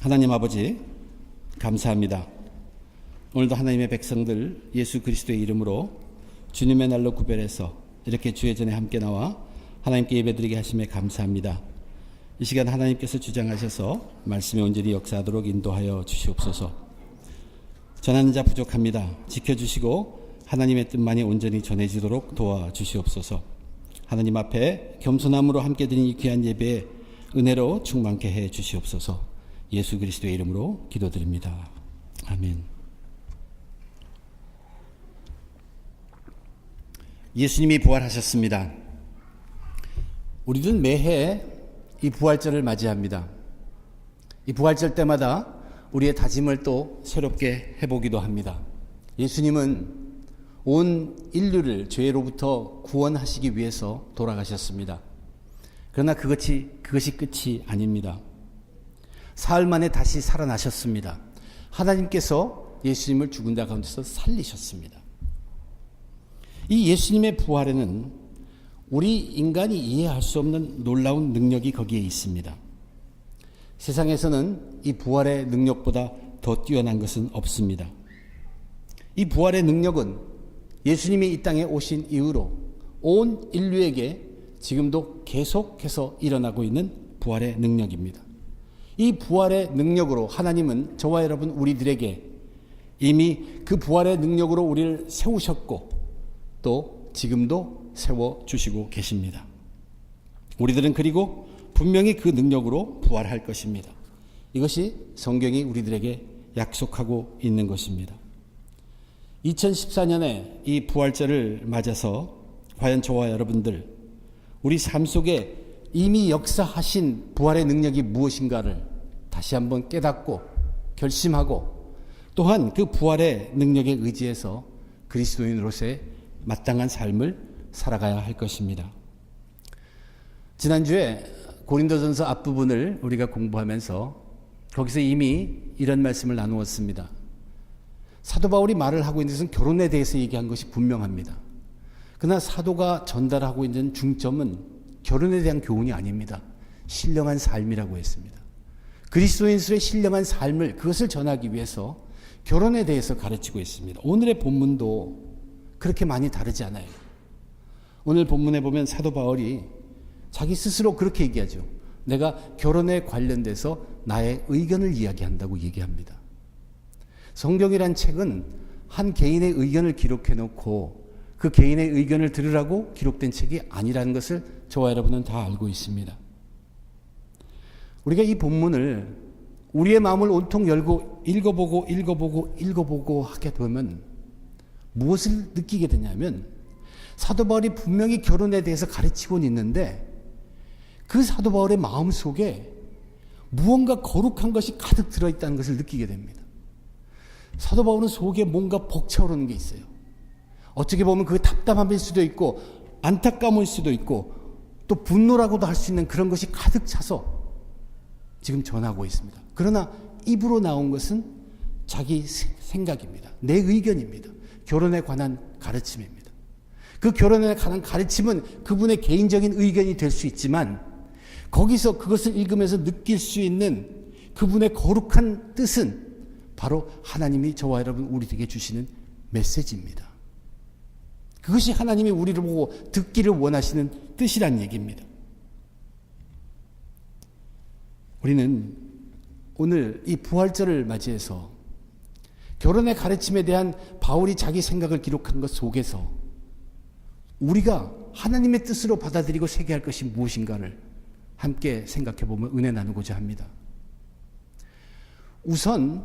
하나님 아버지, 감사합니다. 오늘도 하나님의 백성들 예수 그리스도의 이름으로 주님의 날로 구별해서 이렇게 주의 전에 함께 나와 하나님께 예배드리게 하심에 감사합니다. 이 시간 하나님께서 주장하셔서 말씀이 온전히 역사하도록 인도하여 주시옵소서. 전하는 자 부족합니다. 지켜주시고 하나님의 뜻만이 온전히 전해지도록 도와주시옵소서. 하나님 앞에 겸손함으로 함께 드린 이 귀한 예배에 은혜로 충만케 해 주시옵소서. 예수 그리스도의 이름으로 기도드립니다. 아멘. 예수님이 부활하셨습니다. 우리는 매해 이 부활절을 맞이합니다. 이 부활절 때마다 우리의 다짐을 또 새롭게 해보기도 합니다. 예수님은 온 인류를 죄로부터 구원하시기 위해서 돌아가셨습니다. 그러나 그것이, 그것이 끝이 아닙니다. 사흘 만에 다시 살아나셨습니다. 하나님께서 예수님을 죽은 자 가운데서 살리셨습니다. 이 예수님의 부활에는 우리 인간이 이해할 수 없는 놀라운 능력이 거기에 있습니다. 세상에서는 이 부활의 능력보다 더 뛰어난 것은 없습니다. 이 부활의 능력은 예수님이 이 땅에 오신 이후로 온 인류에게 지금도 계속해서 일어나고 있는 부활의 능력입니다. 이 부활의 능력으로 하나님은 저와 여러분 우리들에게 이미 그 부활의 능력으로 우리를 세우셨고 또 지금도 세워 주시고 계십니다. 우리들은 그리고 분명히 그 능력으로 부활할 것입니다. 이것이 성경이 우리들에게 약속하고 있는 것입니다. 2014년에 이 부활절을 맞아서 과연 저와 여러분들 우리 삶 속에 이미 역사하신 부활의 능력이 무엇인가를 다시 한번 깨닫고 결심하고 또한 그 부활의 능력에 의지해서 그리스도인으로서의 마땅한 삶을 살아가야 할 것입니다. 지난주에 고린도전서 앞부분을 우리가 공부하면서 거기서 이미 이런 말씀을 나누었습니다. 사도 바울이 말을 하고 있는 것은 결혼에 대해서 얘기한 것이 분명합니다. 그러나 사도가 전달하고 있는 중점은 결혼에 대한 교훈이 아닙니다. 신령한 삶이라고 했습니다. 그리스도인들의 신령한 삶을 그것을 전하기 위해서 결혼에 대해서 가르치고 있습니다. 오늘의 본문도 그렇게 많이 다르지 않아요. 오늘 본문에 보면 사도 바울이 자기 스스로 그렇게 얘기하죠. 내가 결혼에 관련돼서 나의 의견을 이야기한다고 얘기합니다. 성경이란 책은 한 개인의 의견을 기록해 놓고 그 개인의 의견을 들으라고 기록된 책이 아니라는 것을 저와 여러분은 다 알고 있습니다. 우리가 이 본문을 우리의 마음을 온통 열고 읽어보고 읽어보고 읽어보고 하게 되면 무엇을 느끼게 되냐면 사도 바울이 분명히 결혼에 대해서 가르치고는 있는데 그 사도 바울의 마음 속에 무언가 거룩한 것이 가득 들어있다는 것을 느끼게 됩니다. 사도 바울은 속에 뭔가 벅차오르는 게 있어요. 어떻게 보면 그게 답답함일 수도 있고 안타까움일 수도 있고 또 분노라고도 할 수 있는 그런 것이 가득 차서 지금 전하고 있습니다. 그러나 입으로 나온 것은 자기 생각입니다. 내 의견입니다. 결혼에 관한 가르침입니다. 그 결혼에 관한 가르침은 그분의 개인적인 의견이 될 수 있지만 거기서 그것을 읽으면서 느낄 수 있는 그분의 거룩한 뜻은 바로 하나님이 저와 여러분 우리에게 주시는 메시지입니다. 그것이 하나님이 우리를 보고 듣기를 원하시는 뜻이란 얘기입니다. 우리는 오늘 이 부활절을 맞이해서 결혼의 가르침에 대한 바울이 자기 생각을 기록한 것 속에서 우리가 하나님의 뜻으로 받아들이고 세계할 것이 무엇인가를 함께 생각해 보면 은혜 나누고자 합니다. 우선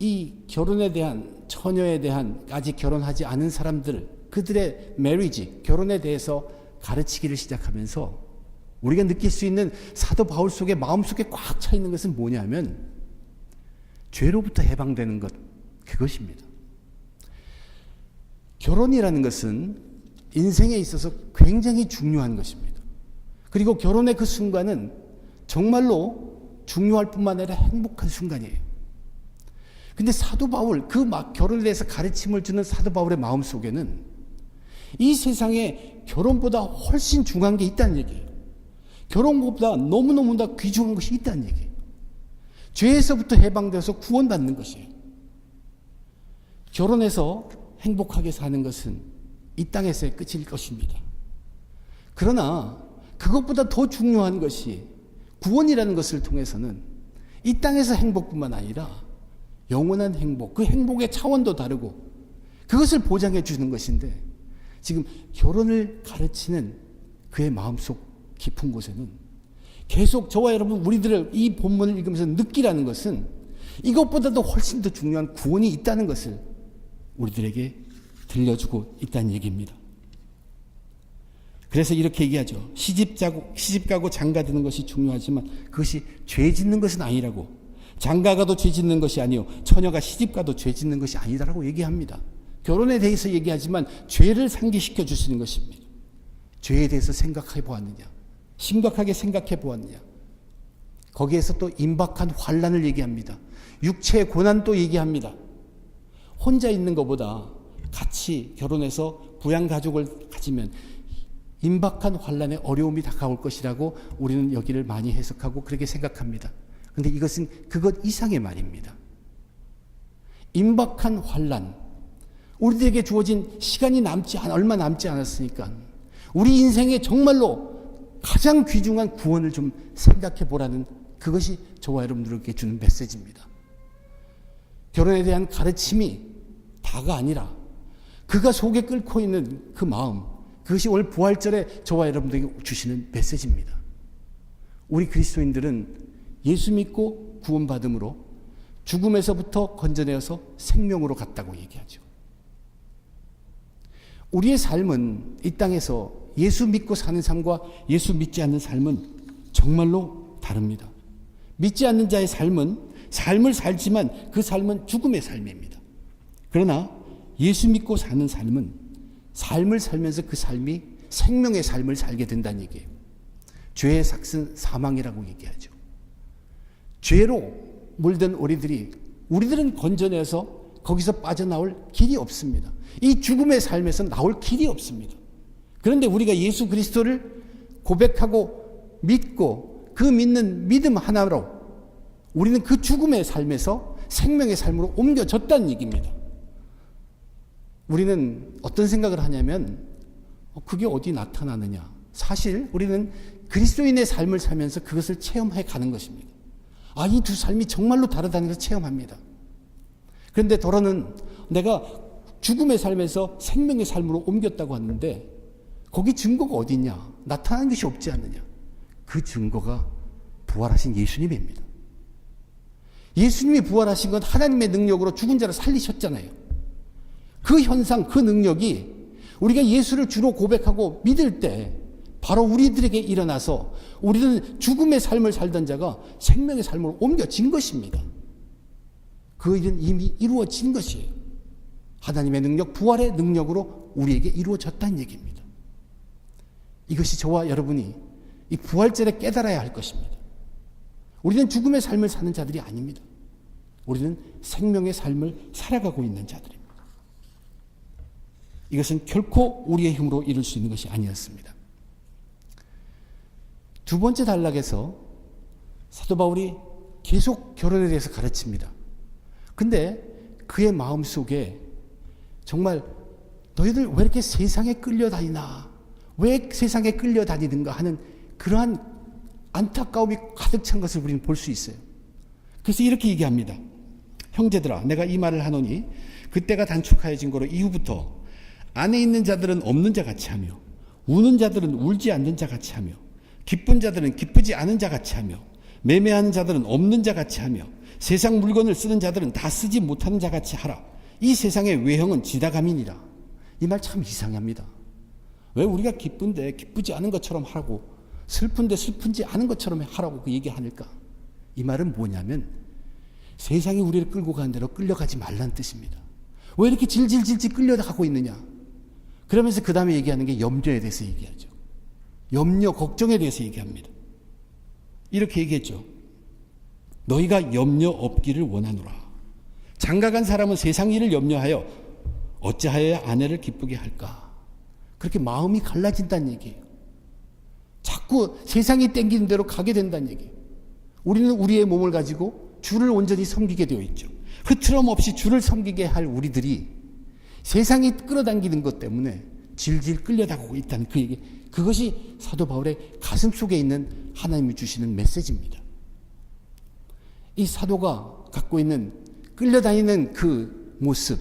이 결혼에 대한 처녀에 대한 아직 결혼하지 않은 사람들 그들의 메리지 결혼에 대해서 가르치기를 시작하면서 우리가 느낄 수 있는 사도 바울 속에 마음속에 꽉 차 있는 것은 뭐냐면 죄로부터 해방되는 것 그것입니다. 결혼이라는 것은 인생에 있어서 굉장히 중요한 것입니다. 그리고 결혼의 그 순간은 정말로 중요할 뿐만 아니라 행복한 순간이에요. 근데 사도 바울, 그 막 결혼에 대해서 가르침을 주는 사도 바울의 마음 속에는 이 세상에 결혼보다 훨씬 중요한 게 있다는 얘기예요. 결혼보다 너무너무 더 귀중한 것이 있다는 얘기예요. 죄에서부터 해방되어서 구원받는 것이에요. 결혼해서 행복하게 사는 것은 이 땅에서의 끝일 것입니다. 그러나 그것보다 더 중요한 것이 구원이라는 것을 통해서는 이 땅에서 행복뿐만 아니라 영원한 행복, 그 행복의 차원도 다르고 그것을 보장해 주는 것인데 지금 결혼을 가르치는 그의 마음속 깊은 곳에는 계속 저와 여러분 우리들을 이 본문을 읽으면서 느끼라는 것은 이것보다도 훨씬 더 중요한 구원이 있다는 것을 우리들에게 들려주고 있다는 얘기입니다. 그래서 이렇게 얘기하죠. 시집 자고 시집 가고 장가 드는 것이 중요하지만 그것이 죄 짓는 것은 아니라고. 장가 가도 죄 짓는 것이 아니요. 처녀가 시집 가도 죄 짓는 것이 아니다라고 얘기합니다. 결혼에 대해서 얘기하지만 죄를 상기시켜 주시는 것입니다. 죄에 대해서 생각해 보았느냐? 심각하게 생각해 보았느냐? 거기에서 또 임박한 환란을 얘기합니다. 육체의 고난도 얘기합니다. 혼자 있는 것보다 같이 결혼해서 부양 가족을 가지면 임박한 환란의 어려움이 다가올 것이라고 우리는 여기를 많이 해석하고 그렇게 생각합니다. 근데 이것은 그것 이상의 말입니다. 임박한 환란 우리들에게 주어진 시간이 남지 않, 얼마 남지 않았으니까 우리 인생에 정말로 가장 귀중한 구원을 좀 생각해 보라는 그것이 저와 여러분들에게 주는 메시지입니다. 결혼에 대한 가르침이 다가 아니라 그가 속에 끓고 있는 그 마음, 그것이 오늘 부활절에 저와 여러분들에게 주시는 메시지입니다. 우리 그리스도인들은 예수 믿고 구원받음으로 죽음에서부터 건져내어서 생명으로 갔다고 얘기하죠. 우리의 삶은 이 땅에서 예수 믿고 사는 삶과 예수 믿지 않는 삶은 정말로 다릅니다. 믿지 않는 자의 삶은 삶을 살지만 그 삶은 죽음의 삶입니다. 그러나 예수 믿고 사는 삶은 삶을 살면서 그 삶이 생명의 삶을 살게 된다는 얘기예요. 죄의 삭은 사망이라고 얘기하죠. 죄로 물든 우리들이 우리들은 건져내서 거기서 빠져나올 길이 없습니다. 이 죽음의 삶에서 나올 길이 없습니다. 그런데 우리가 예수 그리스도를 고백하고 믿고 그 믿는 믿음 하나로 우리는 그 죽음의 삶에서 생명의 삶으로 옮겨졌다는 얘기입니다. 우리는 어떤 생각을 하냐면 어, 그게 어디 나타나느냐. 사실 우리는 그리스도인의 삶을 살면서 그것을 체험해 가는 것입니다. 아, 이 두 삶이 정말로 다르다는 것을 체험합니다. 그런데 더러는 내가 죽음의 삶에서 생명의 삶으로 옮겼다고 하는데 거기 증거가 어디 있냐? 나타나는 것이 없지 않느냐? 그 증거가 부활하신 예수님입니다. 예수님이 부활하신 건 하나님의 능력으로 죽은 자를 살리셨잖아요. 그 현상, 그 능력이 우리가 예수를 주로 고백하고 믿을 때 바로 우리들에게 일어나서 우리는 죽음의 삶을 살던 자가 생명의 삶으로 옮겨진 것입니다. 그 일은 이미 이루어진 것이에요. 하나님의 능력, 부활의 능력으로 우리에게 이루어졌다는 얘기입니다. 이것이 저와 여러분이 이 부활절에 깨달아야 할 것입니다. 우리는 죽음의 삶을 사는 자들이 아닙니다. 우리는 생명의 삶을 살아가고 있는 자들입니다. 이것은 결코 우리의 힘으로 이룰 수 있는 것이 아니었습니다. 두 번째 단락에서 사도 바울이 계속 결혼에 대해서 가르칩니다. 근데 그의 마음 속에 정말 너희들 왜 이렇게 세상에 끌려다니나? 왜 세상에 끌려다니는가 하는 그러한 안타까움이 가득 찬 것을 우리는 볼 수 있어요. 그래서 이렇게 얘기합니다. 형제들아, 내가 이 말을 하노니 그때가 단축하여진 거로 이후부터 안에 있는 자들은 없는 자 같이 하며 우는 자들은 울지 않는 자 같이 하며 기쁜 자들은 기쁘지 않은 자 같이 하며 매매하는 자들은 없는 자 같이 하며 세상 물건을 쓰는 자들은 다 쓰지 못하는 자 같이 하라. 이 세상의 외형은 지다감이니라. 이 말 참 이상합니다. 왜 우리가 기쁜데 기쁘지 않은 것처럼 하라고 슬픈데 슬픈지 않은 것처럼 하라고 그 얘기하니까 이 말은 뭐냐면 세상이 우리를 끌고 가는 대로 끌려가지 말란 뜻입니다. 왜 이렇게 질질질질 끌려가고 있느냐? 그러면서 그 다음에 얘기하는 게 염려에 대해서 얘기하죠. 염려, 걱정에 대해서 얘기합니다. 이렇게 얘기했죠. 너희가 염려 없기를 원하노라. 장가간 사람은 세상 일을 염려하여 어찌하여야 아내를 기쁘게 할까? 그렇게 마음이 갈라진다는 얘기예요. 자꾸 세상이 땡기는 대로 가게 된다는 얘기예요. 우리는 우리의 몸을 가지고 주를 온전히 섬기게 되어 있죠. 흐트럼 없이 주를 섬기게 할 우리들이 세상이 끌어당기는 것 때문에 질질 끌려다니고 있다는 그 얘기. 그것이 사도 바울의 가슴 속에 있는 하나님이 주시는 메시지입니다. 이 사도가 갖고 있는 끌려다니는 그 모습,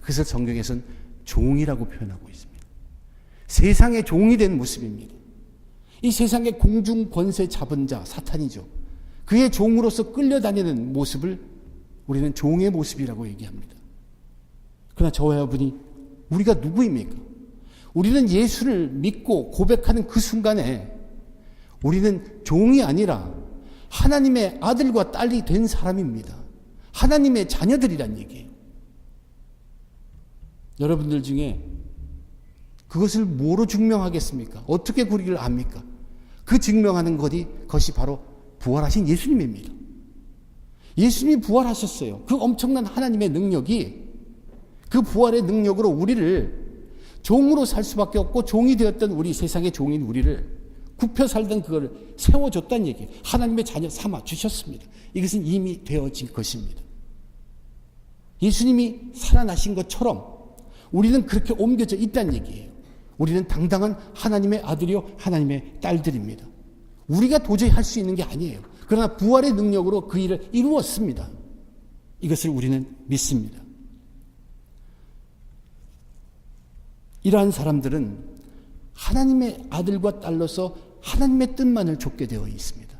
그것을 성경에서는 종이라고 표현하고 있습니다. 세상의 종이 된 모습입니다. 이 세상의 공중 권세 잡은 자, 사탄이죠. 그의 종으로서 끌려다니는 모습을 우리는 종의 모습이라고 얘기합니다. 그러나 저와 여러분이 우리가 누구입니까? 우리는 예수를 믿고 고백하는 그 순간에 우리는 종이 아니라 하나님의 아들과 딸이 된 사람입니다. 하나님의 자녀들이란 얘기예요. 여러분들 중에 그것을 뭐로 증명하겠습니까? 어떻게 우리를 압니까? 그 증명하는 것이, 것이 바로 부활하신 예수님입니다. 예수님이 부활하셨어요. 그 엄청난 하나님의 능력이 그 부활의 능력으로 우리를 종으로 살 수밖에 없고 종이 되었던 우리 세상의 종인 우리를 굽혀 살던 그걸 세워줬다는 얘기. 하나님의 자녀 삼아 주셨습니다. 이것은 이미 되어진 것입니다. 예수님이 살아나신 것처럼 우리는 그렇게 옮겨져 있다는 얘기예요. 우리는 당당한 하나님의 아들이요, 하나님의 딸들입니다. 우리가 도저히 할 수 있는 게 아니에요. 그러나 부활의 능력으로 그 일을 이루었습니다. 이것을 우리는 믿습니다. 이러한 사람들은 하나님의 아들과 딸로서 하나님의 뜻만을 좇게 되어 있습니다.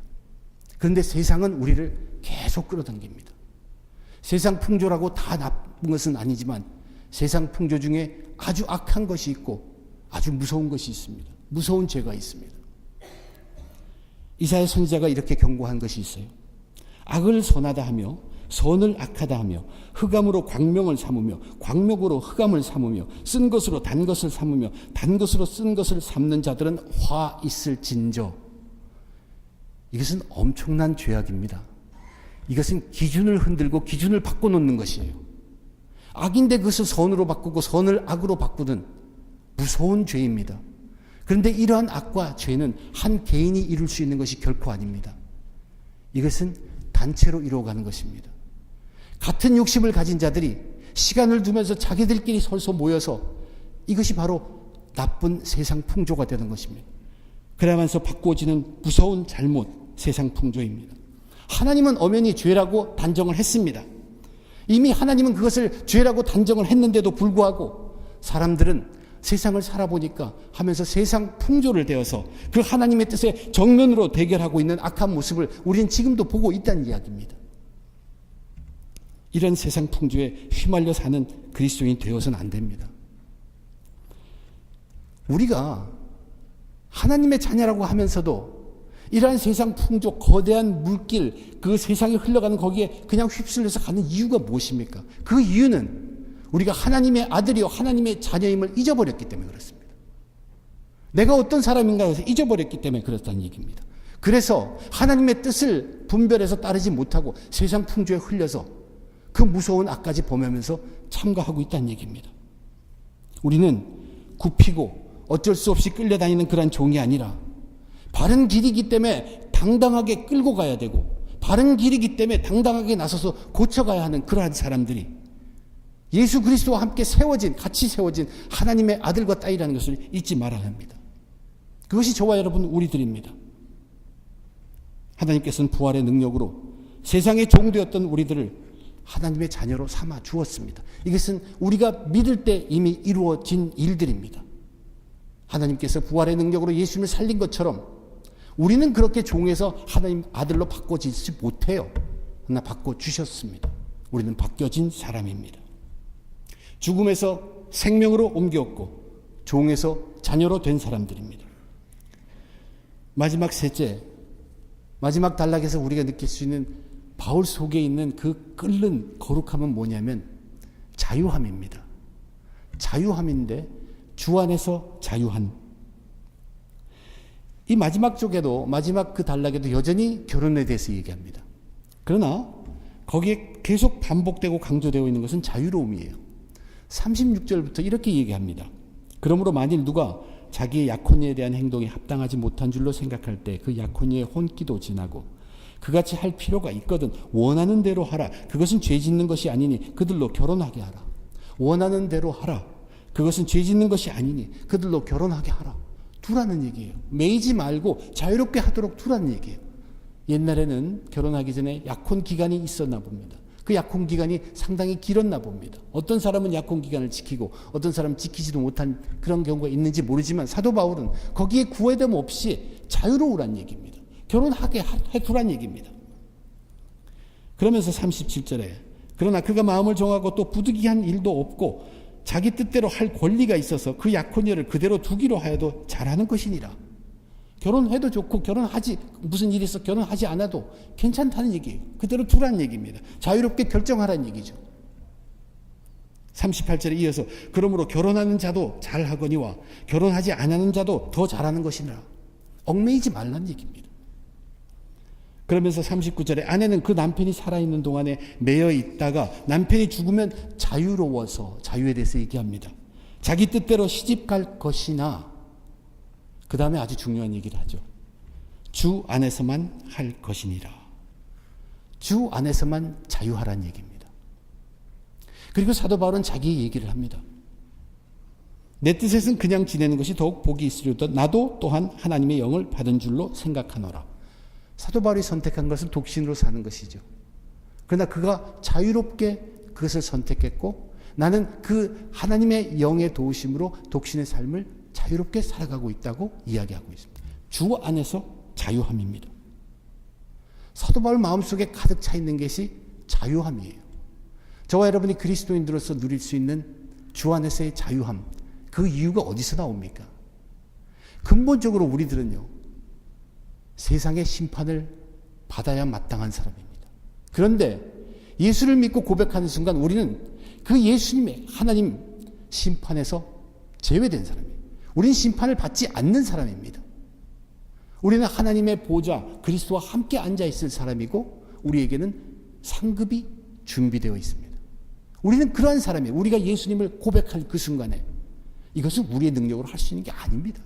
그런데 세상은 우리를 계속 끌어당깁니다. 세상 풍조라고 다 나쁜 것은 아니지만 세상 풍조 중에 아주 악한 것이 있고 아주 무서운 것이 있습니다. 무서운 죄가 있습니다. 이사야 선지자가 이렇게 경고한 것이 있어요. 악을 선하다 하며 선을 악하다 하며 흑암으로 광명을 삼으며 광명으로 흑암을 삼으며 쓴 것으로 단 것을 삼으며 단 것으로 쓴 것을 삼는 자들은 화 있을 진저. 이것은 엄청난 죄악입니다. 이것은 기준을 흔들고 기준을 바꿔놓는 것이에요. 악인데 그것을 선으로 바꾸고 선을 악으로 바꾸는 무서운 죄입니다. 그런데 이러한 악과 죄는 한 개인이 이룰 수 있는 것이 결코 아닙니다. 이것은 단체로 이루어가는 것입니다. 같은 욕심을 가진 자들이 시간을 두면서 자기들끼리 설서 모여서 이것이 바로 나쁜 세상 풍조가 되는 것입니다. 그러면서 바꿔지는 무서운 잘못, 세상 풍조입니다. 하나님은 엄연히 죄라고 단정을 했습니다. 이미 하나님은 그것을 죄라고 단정을 했는데도 불구하고 사람들은 세상을 살아보니까 하면서 세상 풍조를 되어서 그 하나님의 뜻에 정면으로 대결하고 있는 악한 모습을 우리는 지금도 보고 있다는 이야기입니다. 이런 세상 풍조에 휘말려 사는 그리스도인이 되어서는 안 됩니다. 우리가 하나님의 자녀라고 하면서도 이러한 세상 풍조, 거대한 물길, 그 세상에 흘러가는 거기에 그냥 휩쓸려서 가는 이유가 무엇입니까? 그 이유는 우리가 하나님의 아들이요, 하나님의 자녀임을 잊어버렸기 때문에 그렇습니다. 내가 어떤 사람인가 해서 잊어버렸기 때문에 그렇다는 얘기입니다. 그래서 하나님의 뜻을 분별해서 따르지 못하고 세상 풍조에 흘려서 그 무서운 악까지 범하면서 참가하고 있다는 얘기입니다. 우리는 굽히고 어쩔 수 없이 끌려다니는 그런 종이 아니라 바른 길이기 때문에 당당하게 끌고 가야 되고 바른 길이기 때문에 당당하게 나서서 고쳐가야 하는 그러한 사람들이 예수 그리스도와 함께 세워진 같이 세워진 하나님의 아들과 딸이라는 것을 잊지 말아야 합니다. 그것이 저와 여러분 우리들입니다. 하나님께서는 부활의 능력으로 세상의 종되었던 우리들을 하나님의 자녀로 삼아 주었습니다. 이것은 우리가 믿을 때 이미 이루어진 일들입니다. 하나님께서 부활의 능력으로 예수님을 살린 것처럼 우리는 그렇게 종에서 하나님 아들로 바꿔지지 못해요. 그러나 바꿔 주셨습니다. 우리는 바뀌어진 사람입니다. 죽음에서 생명으로 옮겼고 종에서 자녀로 된 사람들입니다. 마지막 셋째, 마지막 단락에서 우리가 느낄 수 있는 바울 속에 있는 그 끓는 거룩함은 뭐냐면 자유함입니다. 자유함인데 주 안에서 자유한. 이 마지막 쪽에도 마지막 그 단락에도 여전히 결혼에 대해서 얘기합니다. 그러나 거기에 계속 반복되고 강조되어 있는 것은 자유로움이에요. 36절부터 이렇게 얘기합니다. 그러므로 만일 누가 자기의 약혼에 대한 행동이 합당하지 못한 줄로 생각할 때 그 약혼녀의 혼기도 지나고 그같이 할 필요가 있거든 원하는 대로 하라. 그것은 죄 짓는 것이 아니니 그들로 결혼하게 하라. 원하는 대로 하라. 그것은 죄 짓는 것이 아니니 그들로 결혼하게 하라. 두라는 얘기예요. 매이지 말고 자유롭게 하도록 두라는 얘기예요. 옛날에는 결혼하기 전에 약혼 기간이 있었나 봅니다. 그 약혼 기간이 상당히 길었나 봅니다. 어떤 사람은 약혼 기간을 지키고 어떤 사람은 지키지도 못한 그런 경우가 있는지 모르지만 사도 바울은 거기에 구애됨 없이 자유로우란 얘기입니다. 결혼하게 해두란 얘기입니다. 그러면서 37절에 그러나 그가 마음을 정하고 또 부득이한 일도 없고 자기 뜻대로 할 권리가 있어서 그 약혼녀를 그대로 두기로 하여도 잘하는 것이니라. 결혼해도 좋고 결혼하지 무슨 일이 있어 결혼하지 않아도 괜찮다는 얘기예요. 그대로 두라는 얘기입니다. 자유롭게 결정하라는 얘기죠. 38절에 이어서 그러므로 결혼하는 자도 잘하거니와 결혼하지 않는 자도 더 잘하는 것이니라. 얽매이지 말라는 얘기입니다. 그러면서 39절에 아내는 그 남편이 살아있는 동안에 매여 있다가 남편이 죽으면 자유로워서 자유에 대해서 얘기합니다. 자기 뜻대로 시집 갈 것이나 그 다음에 아주 중요한 얘기를 하죠. 주 안에서만 할 것이니라. 주 안에서만 자유하라는 얘기입니다. 그리고 사도 바울은 자기 얘기를 합니다. 내 뜻에선 그냥 지내는 것이 더욱 복이 있으려다 나도 또한 하나님의 영을 받은 줄로 생각하노라. 사도 바울이 선택한 것은 독신으로 사는 것이죠. 그러나 그가 자유롭게 그것을 선택했고 나는 그 하나님의 영의 도우심으로 독신의 삶을 자유롭게 살아가고 있다고 이야기하고 있습니다. 주 안에서 자유함입니다. 사도 바울 마음속에 가득 차 있는 것이 자유함이에요. 저와 여러분이 그리스도인들로서 누릴 수 있는 주 안에서의 자유함. 그 이유가 어디서 나옵니까? 근본적으로 우리들은요. 세상의 심판을 받아야 마땅한 사람입니다. 그런데 예수를 믿고 고백하는 순간 우리는 그 예수님의 하나님 심판에서 제외된 사람이에요. 우리는 심판을 받지 않는 사람입니다. 우리는 하나님의 보좌 그리스도와 함께 앉아 있을 사람이고 우리에게는 상급이 준비되어 있습니다. 우리는 그러한 사람이에요. 우리가 예수님을 고백할 그 순간에 이것은 우리의 능력으로 할 수 있는 게 아닙니다.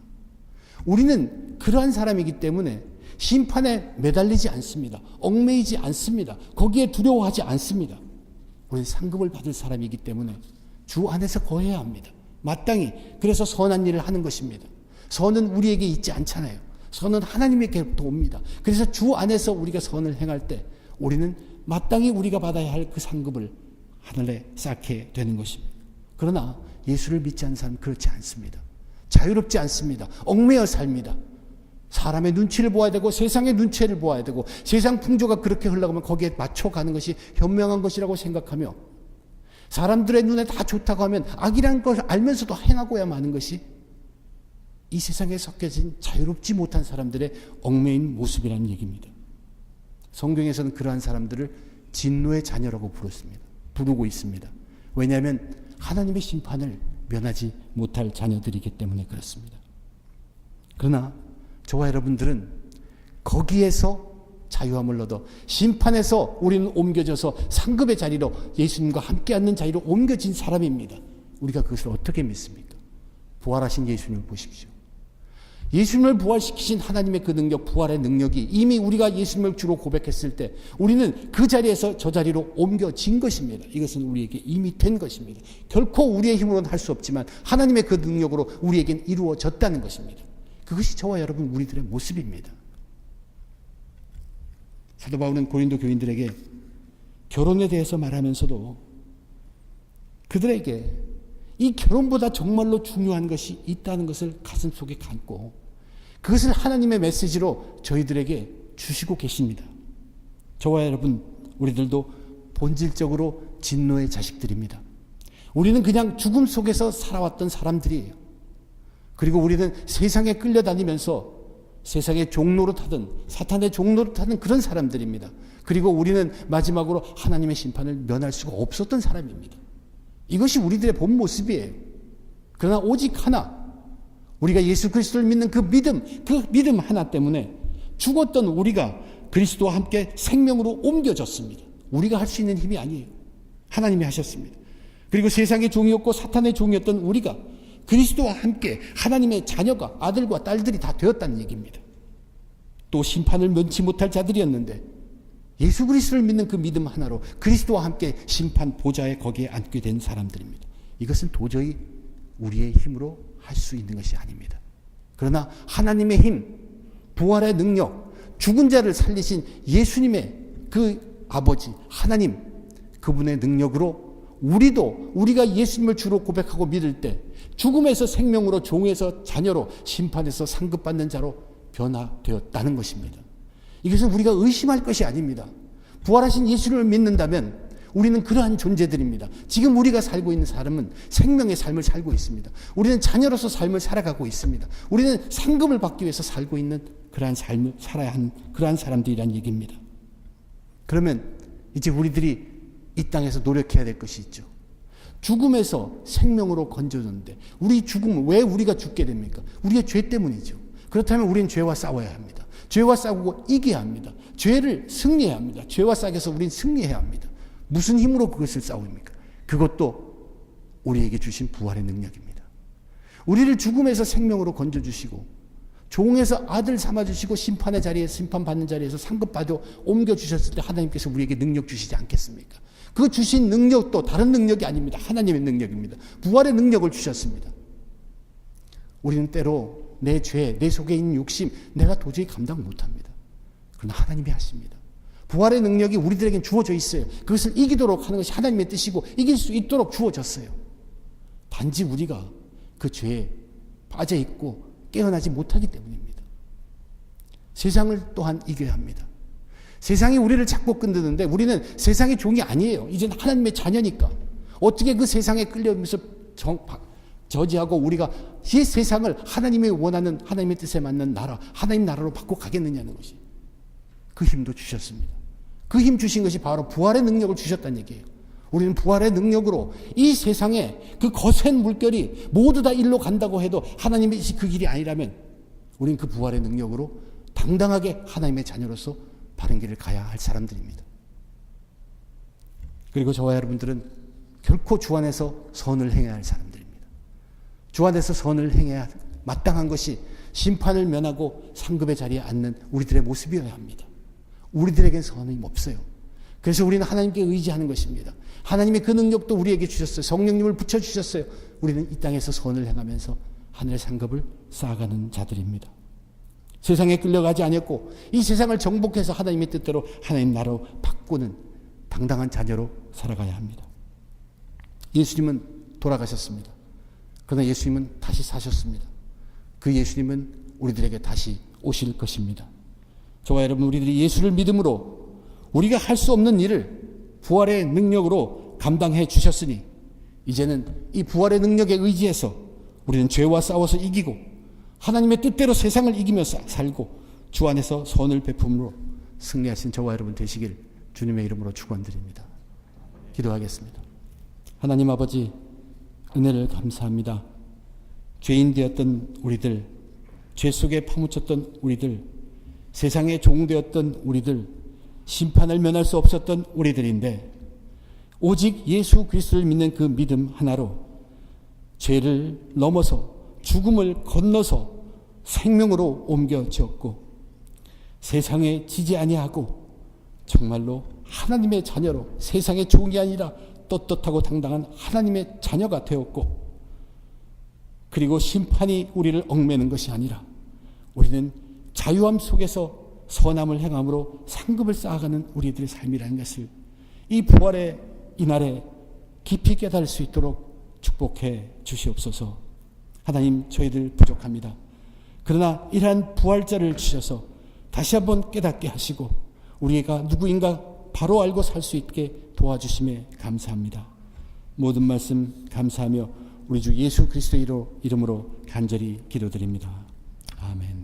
우리는 그러한 사람이기 때문에 심판에 매달리지 않습니다. 얽매이지 않습니다. 거기에 두려워하지 않습니다. 우리는 상급을 받을 사람이기 때문에 주 안에서 거해야 합니다. 마땅히 그래서 선한 일을 하는 것입니다. 선은 우리에게 있지 않잖아요. 선은 하나님에게부터 옵니다. 그래서 주 안에서 우리가 선을 행할 때 우리는 마땅히 우리가 받아야 할 그 상급을 하늘에 쌓게 되는 것입니다. 그러나 예수를 믿지 않는 사람은 그렇지 않습니다. 자유롭지 않습니다. 얽매여 삽니다. 사람의 눈치를 보아야 되고 세상의 눈치를 보아야 되고 세상 풍조가 그렇게 흘러가면 거기에 맞춰가는 것이 현명한 것이라고 생각하며 사람들의 눈에 다 좋다고 하면 악이라는 걸 알면서도 행하고야 마는 것이 이 세상에 섞여진 자유롭지 못한 사람들의 얽매인 모습이라는 얘기입니다. 성경에서는 그러한 사람들을 진노의 자녀라고 부르습니다. 부르고 있습니다. 왜냐하면 하나님의 심판을 면하지 못할 자녀들이기 때문에 그렇습니다. 그러나 저와 여러분들은 거기에서 자유함을 얻어 심판에서 우리는 옮겨져서 상급의 자리로 예수님과 함께 앉는 자리로 옮겨진 사람입니다. 우리가 그것을 어떻게 믿습니까? 부활하신 예수님을 보십시오. 예수님을 부활시키신 하나님의 그 능력, 부활의 능력이 이미 우리가 예수님을 주로 고백했을 때 우리는 그 자리에서 저 자리로 옮겨진 것입니다. 이것은 우리에게 이미 된 것입니다. 결코 우리의 힘으로는 할 수 없지만 하나님의 그 능력으로 우리에겐 이루어졌다는 것입니다. 그것이 저와 여러분 우리들의 모습입니다. 사도 바울은 고린도 교인들에게 결혼에 대해서 말하면서도 그들에게 이 결혼보다 정말로 중요한 것이 있다는 것을 가슴 속에 감고 그것을 하나님의 메시지로 저희들에게 주시고 계십니다. 저와 여러분, 우리들도 본질적으로 진노의 자식들입니다. 우리는 그냥 죽음 속에서 살아왔던 사람들이에요. 그리고 우리는 세상에 끌려다니면서 세상의 종로로 타든 사탄의 종로로 타든 그런 사람들입니다. 그리고 우리는 마지막으로 하나님의 심판을 면할 수가 없었던 사람입니다. 이것이 우리들의 본 모습이에요. 그러나 오직 하나, 우리가 예수 그리스도를 믿는 그 믿음, 그 믿음 하나 때문에 죽었던 우리가 그리스도와 함께 생명으로 옮겨졌습니다. 우리가 할 수 있는 힘이 아니에요. 하나님이 하셨습니다. 그리고 세상의 종이었고 사탄의 종이었던 우리가 그리스도와 함께 하나님의 자녀가 아들과 딸들이 다 되었다는 얘기입니다. 또 심판을 면치 못할 자들이었는데 예수 그리스도를 믿는 그 믿음 하나로 그리스도와 함께 심판 보좌에 거기에 앉게 된 사람들입니다. 이것은 도저히 우리의 힘으로 할 수 있는 것이 아닙니다. 그러나 하나님의 힘, 부활의 능력, 죽은 자를 살리신 예수님의 그 아버지 하나님 그분의 능력으로 우리도 우리가 예수님을 주로 고백하고 믿을 때 죽음에서 생명으로 종에서 자녀로 심판에서 상급받는 자로 변화되었다는 것입니다. 이것은 우리가 의심할 것이 아닙니다. 부활하신 예수를 믿는다면 우리는 그러한 존재들입니다. 지금 우리가 살고 있는 사람은 생명의 삶을 살고 있습니다. 우리는 자녀로서 삶을 살아가고 있습니다. 우리는 상급을 받기 위해서 살고 있는 그러한 삶을 살아야 하는 그러한 사람들이란 얘기입니다. 그러면 이제 우리들이 이 땅에서 노력해야 될 것이 있죠. 죽음에서 생명으로 건져줬는데 우리 죽음은 왜 우리가 죽게 됩니까? 우리의 죄 때문이죠. 그렇다면 우리는 죄와 싸워야 합니다. 죄와 싸우고 이겨야 합니다. 죄를 승리해야 합니다. 죄와 싸워서 우리는 승리해야 합니다. 무슨 힘으로 그것을 싸웁니까? 그것도 우리에게 주신 부활의 능력입니다. 우리를 죽음에서 생명으로 건져주시고 종에서 아들 삼아주시고 심판의 자리에 심판받는 자리에서 상급받아 옮겨주셨을 때 하나님께서 우리에게 능력 주시지 않겠습니까? 그 주신 능력도 다른 능력이 아닙니다. 하나님의 능력입니다. 부활의 능력을 주셨습니다. 우리는 때로 내 죄, 내 속에 있는 욕심, 내가 도저히 감당 못합니다. 그러나 하나님이 하십니다. 부활의 능력이 우리들에게 주어져 있어요. 그것을 이기도록 하는 것이 하나님의 뜻이고 이길 수 있도록 주어졌어요. 단지 우리가 그 죄에 빠져 있고 깨어나지 못하기 때문입니다. 세상을 또한 이겨야 합니다. 세상이 우리를 자꾸 끈드는데 우리는 세상의 종이 아니에요. 이제는 하나님의 자녀니까. 어떻게 그 세상에 끌려면서 저지하고 우리가 이 세상을 하나님이 원하는 하나님의 뜻에 맞는 나라, 하나님 나라로 바꿔 가겠느냐는 것이. 그 힘도 주셨습니다. 그 힘 주신 것이 바로 부활의 능력을 주셨다는 얘기예요. 우리는 부활의 능력으로 이 세상에 그 거센 물결이 모두 다 일로 간다고 해도 하나님의 그 길이 아니라면 우리는 그 부활의 능력으로 당당하게 하나님의 자녀로서 바른 길을 가야 할 사람들입니다. 그리고 저와 여러분들은 결코 주 안에서 선을 행해야 할 사람들입니다. 주 안에서 선을 행해야 마땅한 것이 심판을 면하고 상급의 자리에 앉는 우리들의 모습이어야 합니다. 우리들에겐 선이 없어요. 그래서 우리는 하나님께 의지하는 것입니다. 하나님의 그 능력도 우리에게 주셨어요. 성령님을 붙여주셨어요. 우리는 이 땅에서 선을 행하면서 하늘의 상급을 쌓아가는 자들입니다. 세상에 끌려가지 않았고 이 세상을 정복해서 하나님의 뜻대로 하나님 나라로 바꾸는 당당한 자녀로 살아가야 합니다. 예수님은 돌아가셨습니다. 그러나 예수님은 다시 사셨습니다. 그 예수님은 우리들에게 다시 오실 것입니다. 저와 여러분 우리들이 예수를 믿음으로 우리가 할 수 없는 일을 부활의 능력으로 감당해 주셨으니 이제는 이 부활의 능력에 의지해서 우리는 죄와 싸워서 이기고 하나님의 뜻대로 세상을 이기며 살고 주 안에서 선을 베품으로 승리하신 저와 여러분 되시길 주님의 이름으로 축원드립니다. 기도하겠습니다. 하나님 아버지 은혜를 감사합니다. 죄인 되었던 우리들, 죄 속에 파묻혔던 우리들, 세상에 종되었던 우리들, 심판을 면할 수 없었던 우리들인데 오직 예수 그리스도를 믿는 그 믿음 하나로 죄를 넘어서 죽음을 건너서 생명으로 옮겨졌고 세상에 지지 아니하고 정말로 하나님의 자녀로 세상의 종이 아니라 떳떳하고 당당한 하나님의 자녀가 되었고 그리고 심판이 우리를 얽매는 것이 아니라 우리는 자유함 속에서 선함을 행함으로 상급을 쌓아가는 우리들의 삶이라는 것을 이 부활의 이날에 깊이 깨달을 수 있도록 축복해 주시옵소서. 하나님 저희들 부족합니다. 그러나 이러한 부활자를 주셔서 다시 한번 깨닫게 하시고 우리가 누구인가 바로 알고 살 수 있게 도와주심에 감사합니다. 모든 말씀 감사하며 우리 주 예수 그리스도 이름으로 간절히 기도드립니다. 아멘.